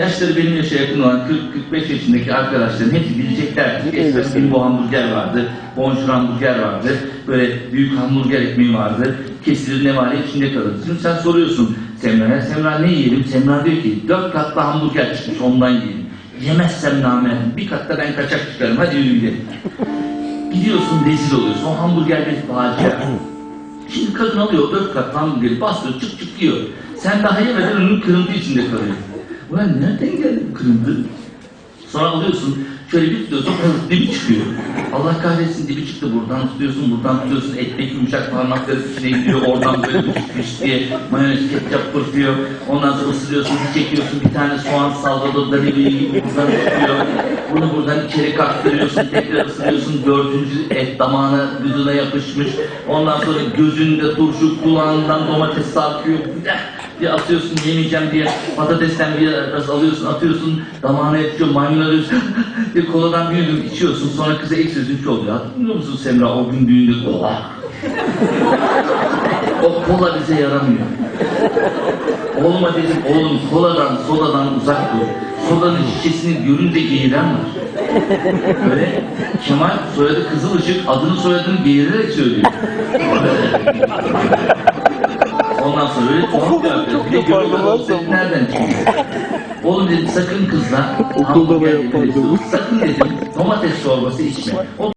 Yaşları benim yaşa yakın olan 40-45 yaşındaki arkadaşların hepsi bilecekler ki eskiden bir bu hamburger vardı, bonjour hamburger vardı, böyle büyük hamburger ekmeği vardı, kesilir ne var içinde kalır. Şimdi sen soruyorsun Semra'ya, Semra ne yiyelim? Semra diyor ki dört katlı hamburger çıkmış ondan yiyelim. Yemezsem namerdim, bir katta ben kaçak çıkarım, hadi yürü gidelim. Gidiyorsun rezil oluyorsun, o hamburger bir facia. Şimdi kadın alıyor dört katlı hamburgeri bastırıyor çık çık yiyor. Sen daha yemeden önün kırıntı içinde kalıyor. Ulan nereden geldi bu kırıntı? Sonra alıyorsun şöyle bir tutuyorsun dibi çıkıyor. Allah kahretsin dibi çıktı buradan tutuyorsun buradan tutuyorsun ekmek yumuşak parmakları içine gidiyor oradan böyle bir çıkmış diye mayonez ketçap fırlıyor. Ondan sonra ısırıyorsun bir çekiyorsun bir tane soğan salgaladı da gibi buradan çıkıyor. Bunu buradan içeri kaktırıyorsun tekrar ısırıyorsun dördüncü et damağına gıdına yapışmış. Ondan sonra gözünde turşu kulağından domates sarkıyor. Bir atıyorsun yemeyeceğim diye patatesten bir arası alıyorsun atıyorsun damağına yapışıyor maymun arıyorsun. Bir koladan bir yudum içiyorsun sonra kıza ilk sözün şu oluyor. Hatırlıyor musun Semra o gün düğünde kola? O kola bize yaramıyor. Oğluma dedim oğlum koladan sodadan uzak dur. Sodanın şişesini görünce geğiren var. Böyle Kemal soyadı Kızılışık adını soyadını geğirerek söylüyor Ondan sonra öyle tuhaf bir arkadaş. Bir de Okulda görüyor yapardım musun, nereden çıkıyor? Oğlum dedim sakın kızla Okulda da yapardım. Sakın dedim domates çorbası içme. O